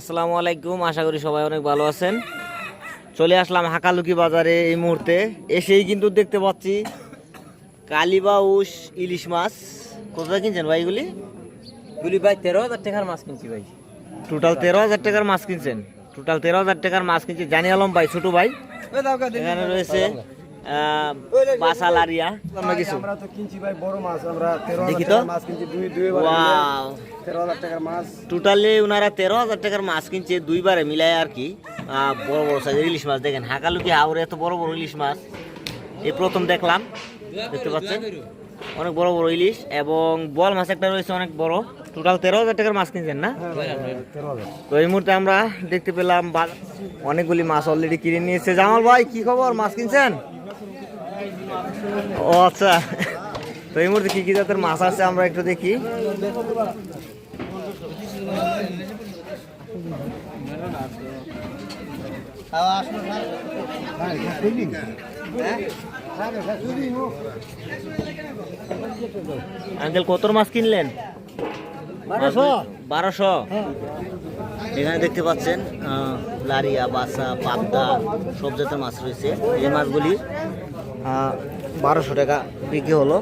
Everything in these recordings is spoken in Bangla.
আসসালামু আলাইকুম আশা করি সবাই অনেক ভালো আছেন। চলে আসলাম হাকালুকি বাজারে এই মুহূর্তে। এসেই কিন্তু দেখতে পাচ্ছি কালিবাউস ইলিশ মাছ। কোথায় কিনছেন ভাই এগুলি? গুলি ভাই তেরো হাজার টাকার মাছ কিনছি ভাই। টোটাল তেরো হাজার টাকার মাছ কিনছেন। টোটাল তেরো হাজার টাকার মাছ কিনছি। জানি আলম ভাই ছোট ভাই। এখানে রয়েছে আহ, বাসাল আমরা কিছু। আমরা তো কিনছি ভাই বড় মাছ আমরা তেরো দেখি হাজার তো। টাকার মাছ কিনছি দুই দুই ওয়াও। তেরো হাজার টাকার মাছ। টোটালি ওনারা তেরো হাজার টাকার মাছ কিনছে দুইবারে মিলায় আর কি। বড় বড় সাইজের ইলিশ মাছ দেখেন। হাকালুকি হাওড়ে এত বড় বড় ইলিশ মাছ। এই প্রথম দেখলাম দেখতে পাচ্ছেন? অনেক বড় বড় ইলিশ এবং বল মাছ একটা রয়েছে অনেক বড়। টোটাল তেরো হাজার টাকার মাছ কিনছেন না? তো এই মুহূর্তে আমরা দেখতে পেলাম বা- অনেকগুলি মাছ অলরেডি কিনে নিয়েছে। জামাল ভাই কি খবর? মাছ কিনছেন? ও আচ্ছা। তো এই মুহূর্তে কি কি জাতের মাছ আছে আমরা একটু দেখি। আঙ্কেল কত মাছ কিনলেন? বারোশো। এখানে দেখতে পাচ্ছেন আহ, লারিয়া বাসা পাবদা সব জাতের মাছ রয়েছে। এই মাছগুলি বারোশো টাকা বিক্রি হলো।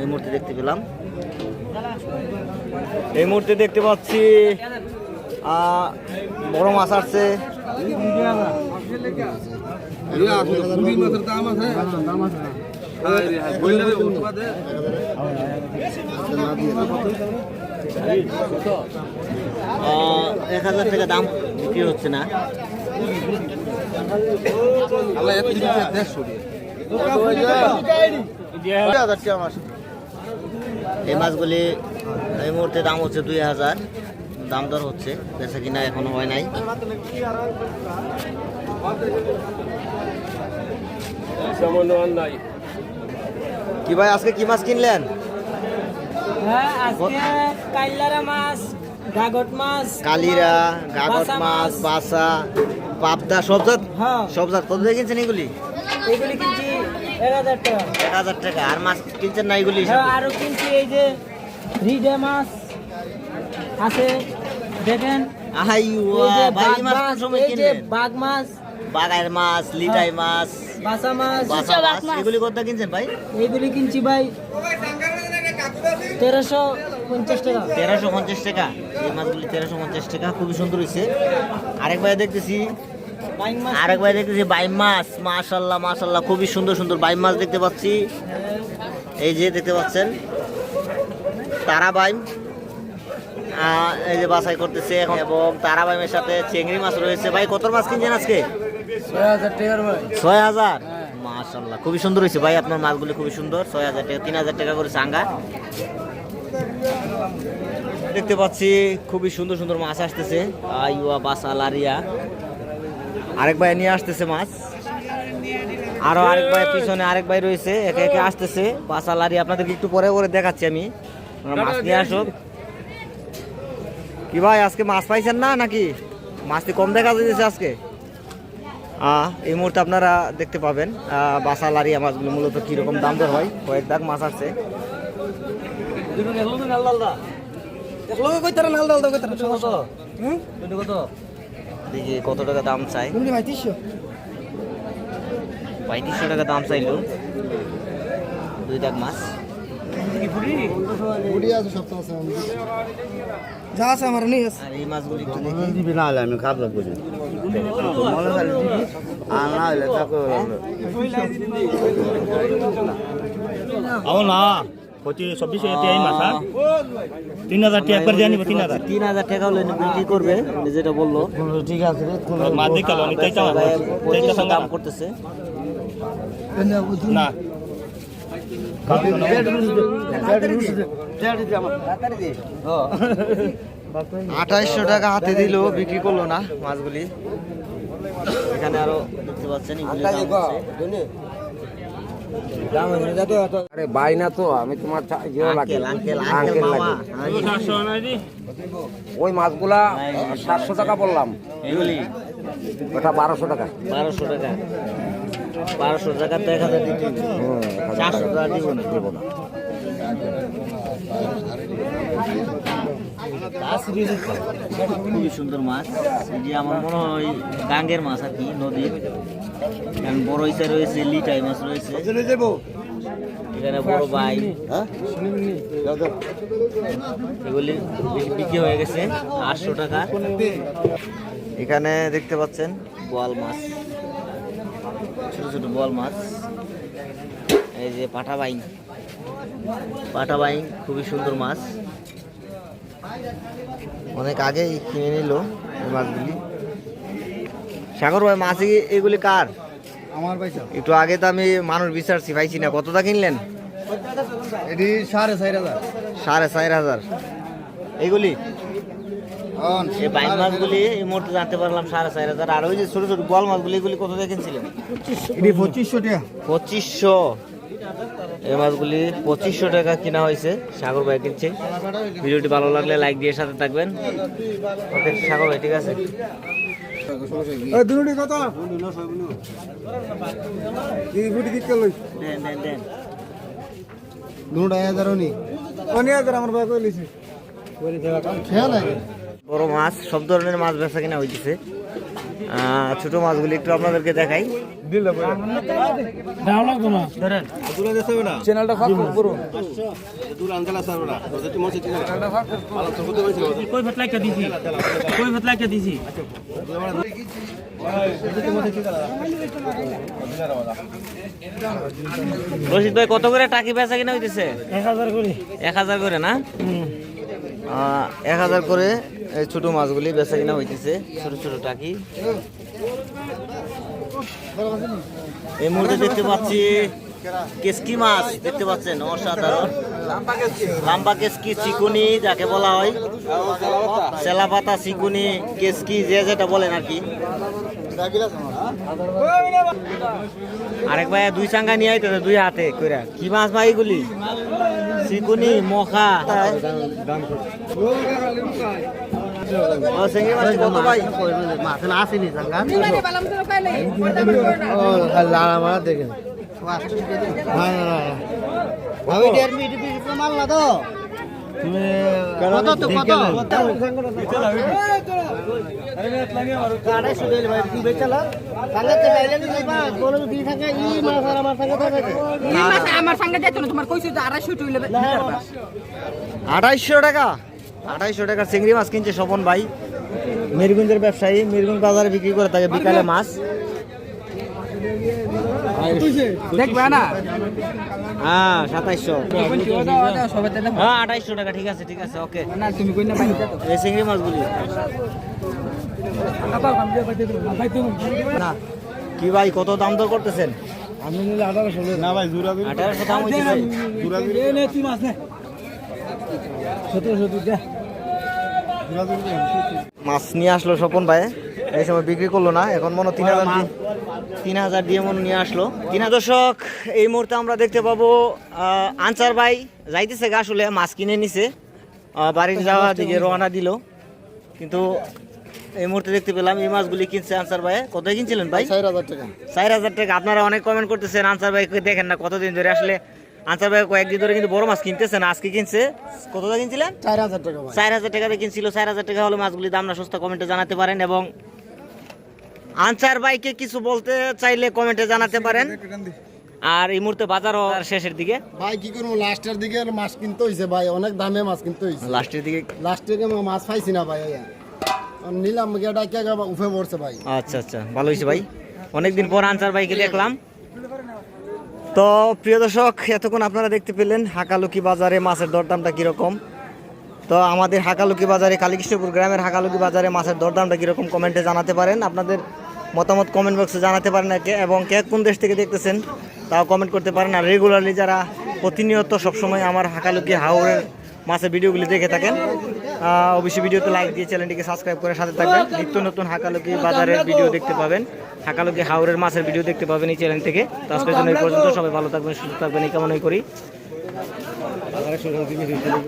এই মুহূর্তে দেখতে পেলাম। এই মুহূর্তে দেখতে পাচ্ছি বড় মাছ আসছে। এক হাজার টাকা দাম বিক্রি হচ্ছে না। এই মাছগুলি এই মুহূর্তে দাম হচ্ছে দুই হাজার। দাম দর হচ্ছে বেচা কিনা এখনও হয় নাই। কি ভাই আজকে কি মাছ কিনলেন? হ্যাঁ কালিরা গাগট মাছ। মাছ। বাসা পাবদা সব জাত? হ্যাঁ। সব জাত। কত দিয়ে কিনছেন এগুলি? এগুলি কিনছি এক হাজার টাকা। আর মাছ কিনছেন না এগুলি? হ্যাঁ আরও কিনছি এই যে রিডে মাছ আছে দেখেন। আহাই ওয়া, ভাই বাঘ মাছ কোন মাছ এই যে কিনলেন মাছ। বাগায়ের মাছ লিটাই মাছ বাসা মাছ। বাসা মাছ এগুলি কত কিনছেন ভাই? এইগুলি কিনছি ভাই তেরোশো পঞ্চাশ টাকা। তেরোশো পঞ্চাশ টাকা। এই মাছগুলি তেরোশো পঞ্চাশ টাকা খুবই সুন্দর হয়েছে আরেক ভাই দেখতেছি আরেক ভাই দেখতেছি বাইম মাছ। মাশাল্লাহ মাশাল্লাহ খুবই সুন্দর সুন্দর বাইম মাছ দেখতে পাচ্ছি। এই যে দেখতে পাচ্ছেন তারা বাইম আহ, এই যে বাছাই করতেছে এখন। এবং তারা বাইমের সাথে চেংড়ি মাছ রয়েছে। ভাই কত মাছ কিনছেন আজকে? ছয় হাজার হাজার? মাশাল্লাহ খুবই সুন্দর হয়েছে ভাই আপনার মাছগুলি খুবই সুন্দর। ছয় হাজার টাকা তিন হাজার টাকা করে সাঙ্গা দেখতে পাচ্ছি খুবই সুন্দর সুন্দর মাছ আসতেছে। আইয়া বাসা লারিয়া আরেক ভাই নিয়ে আসতেছে মাছ। আরও আরেক ভাই পিছনে আরেক ভাই রয়েছে একে একে আসতেছে। বাসা লারিয়া আপনাদেরকে একটু পরে পরে দেখাচ্ছি আমি। মাছ নিয়ে আসুক কি ভাই আজকে মাছ পাইছেন না নাকি? মাছটি কম দেখা যাচ্ছে আজকে? এই মুহূর্তে আপনারা দেখতে পাবেন বাসা লারিয়া মাছগুলো মূলত কীরকম দাম দর হয় কয়েক দাগ মাছ আছে। দেখল কই তারা নাল দাও হুম? কত দেখি কত টাকা দাম চাই। পঁয়ত্রিশশো? টাকা দাম চাইলো। দুই দাগ মাছ। বুড়ি আছে সপ্তাহ আছে যা আছে আমার নেই আছে আর এই মাছগুলি একটু দেখি। দিবি না হলে আমি খাব বুঝি আর না হলে তাকে আও না। চব্বিশ মাথা তিন হাজার টিয়া একবার দিয়ে নিব তিন হাজার। তিন হাজার টাকা হলে বিক্রি করবে যেটা বলল। ঠিক আছে মাছ দাম করতেছে। না। আঠাইশশো টাকা হাতে দিল বিক্রি করল না মাছগুলি। এখানে আরও দেখতে পাচ্ছেন আরে বাইনা তো আমি তোমার ইয়ে লাগে। ওই মাছগুলা সাতশো টাকা বললাম। ওটা বারোশো টাকা। বারোশো টাকা। বারোশো টাকা তো এক হাজার দিতে চারশো টাকা। দিব না। খুবই সুন্দর মাছ। যে আমার মনে হয় গাঙ্গের মাছ আর কি নদীর কারণ বড় ইসা রয়েছে, লিটাই মাছ রয়েছে। এখানে বড় বাই। এগুলি বিক্রি হয়ে গেছে আটশো টাকা। এখানে দেখতে পাচ্ছেন বোয়াল মাছ। ছোট ছোট বোয়াল মাছ। এই যে পাঠা বাইং। পাঠা বাইং খুবই সুন্দর মাছ। অনেক আগেই কিনে নিল এই মাছগুলি। সাগর ভাই মাছ এগুলি কার? আমার পয়সা একটু আগে তো আমি মানুষ বিচারছি পাইছি না। কতটা কিনলেন? এটি সাড়ে চার হাজার। সাড়ে চার হাজার। এই বাইন মাছগুলি এই মুহূর্তে জানতে পারলাম সাড়ে চার হাজার। আর ওই যে ছোট ছোট বল মাছগুলি এগুলি কত দিয়ে কিনছিলেন? এটি পঁচিশশো টাকা। পঁচিশশো। এই মাছগুলি পঁচিশশো টাকা কিনা হয়েছে। সাগর ভাই কিনছে। ভিডিওটি ভালো লাগলে লাইক দিয়ে সাথে থাকবেন। ওকে সাগর ভাই ঠিক আছে? বড় মাছ সব ধরনের মাছ বেচা কিনা হইতেছে। ছোট মাছগুলি একটু আপনাদেরকে দেখাই। দিছি? রশিদ ভাই কত করে টাকি বেচা কিনা হইতেছে? এক হাজার করে। এক হাজার করে না? এক হাজার করে এই ছোট মাছগুলি বেচা কিনা হইতেছে, ছোট ছোট টাকি। এই মুহূর্তে দেখতে পাচ্ছি, কেসকি মাছ, দেখতে পাচ্ছেন, অসাধারণ। লাম্বা কেসকি চিকুনি, যাকে বলা হয়। চেলা পাতা চিকুনি, কেসকি, যে যেটা বলেন আর কি। আরেক ভাই দুই চাঙ্গা নিয়ে আইতেছে দুই হাতে কইরা। কি মাছ ভাই এগুলি? চিকুনি, মখা। দেখেন তো কত তো কত? আড়াইশো ভাই বেচালা বাইলে বলে দিয়ে থাকে ই মাছ আর আমার সঙ্গে থাকে। এই মাসে আমার সঙ্গে যেত না তোমার কইছি যে আড়াইশো টুইলে আড়াইশো টাকা? আড়াইশো টাকা চিংড়ি মাছ কিনছে স্বপন ভাই। মিরগুঞ্জের ব্যবসায়ী মিরগুঞ্জ বাজারে বিক্রি করে থাকে বিকালে মাছ। দেখবে না? হ্যাঁ সাতাইশশো। হ্যাঁ টাকা ঠিক আছে ঠিক আছে ওকে। না তুমি কই না পাই যেত এই চিংড়ি মাছগুলি না কি ভাই কত দাম দর করতেছেন? আমি নিলে আঠারোশো না ভাই আঠারোশো দাম তুই মাছ নিয়ে আসলো স্বপন ভাই। এই সময় বিক্রি করল না এখন মনে তিন হাজার তিন হাজার দিয়ে মনে নিয়ে আসলো। তিন হাজার দর্শক এই মুহূর্তে আমরা দেখতে পাবো আনসার ভাই যাইতেছে গা আসলে মাছ কিনে নিছে। আহ, বাড়িতে যাওয়া দিকে রওনা দিল। কিন্তু এই মুহূর্তে দেখতে পেলাম এই মাছগুলি কিনছে আনসার ভাই। কত কিনছিলেন ভাই? চার হাজার টাকা। চার হাজার টাকা। আপনারা অনেক কমেন্ট করতেছেন আনসার ভাইকে দেখেন না কতদিন ধরে আসলে আনসার ভাই কয়েকদিন ধরে কিন্তু বড় মাছ কিনতেছেন আজকে কিনছে। কত টাকা কিনছিলেন? চার হাজার টাকা চার হাজার টাকা দিয়ে কিনছিল চার হাজার টাকা হলে মাছগুলি দাম না সস্তা কমেন্টে জানাতে পারেন এবং আনসার ভাইকে কিছু বলতে চাইলে কমেন্টে জানাতে পারেন। আর এই মুহূর্তে বাজারও শেষের দিকে। ভাই কি করব? লাস্টের দিকে মাছ কিনতে হইছে ভাই অনেক দামে মাছ কিনতে হইছে। লাস্টের দিকে? লাস্টে মাছ পাইছি না ভাই নিলাম গেটা কে উঠে পড়ছে ভাই। আচ্ছা আচ্ছা ভালো হয়েছে ভাই। অনেকদিন পর আনসার ভাইকে দেখলাম। তো প্রিয় দর্শক, এতক্ষণ আপনারা দেখতে পেলেন হাকালুকি বাজারে মাছের দরদামটা কীরকম। তো আমাদের হাকালুকি বাজারে, কালীকৃষ্ণপুর গ্রামের হাকালুকি বাজারে মাছের দরদামটা কীরকম কমেন্টে জানাতে পারেন। আপনাদের মতামত কমেন্ট বক্সে জানাতে পারেন কে- এবং কে কোন দেশ থেকে দেখতেছেন তাও কমেন্ট করতে পারেন। আর রেগুলারলি যারা প্রতিনিয়ত সবসময় আমার হাকালুকি হাওড়ের মাছের ভিডিওগুলি দেখে থাকেন। অবশ্যই ভিডিওতে লাইক দিয়ে চ্যানেলটিকে সাবস্ক্রাইব করে সাথে থাকবেন। নিত্য নতুন হাকালুকি বাজারের ভিডিও দেখতে পাবেন। হাকালুকি হাওড়ের মাছের ভিডিও দেখতে পাবেন এই চ্যানেল থেকে। তো আজকের জন্য এই পর্যন্ত। সবাই ভালো থাকবেন, সুস্থ থাকবেন, এই কামনাই করি।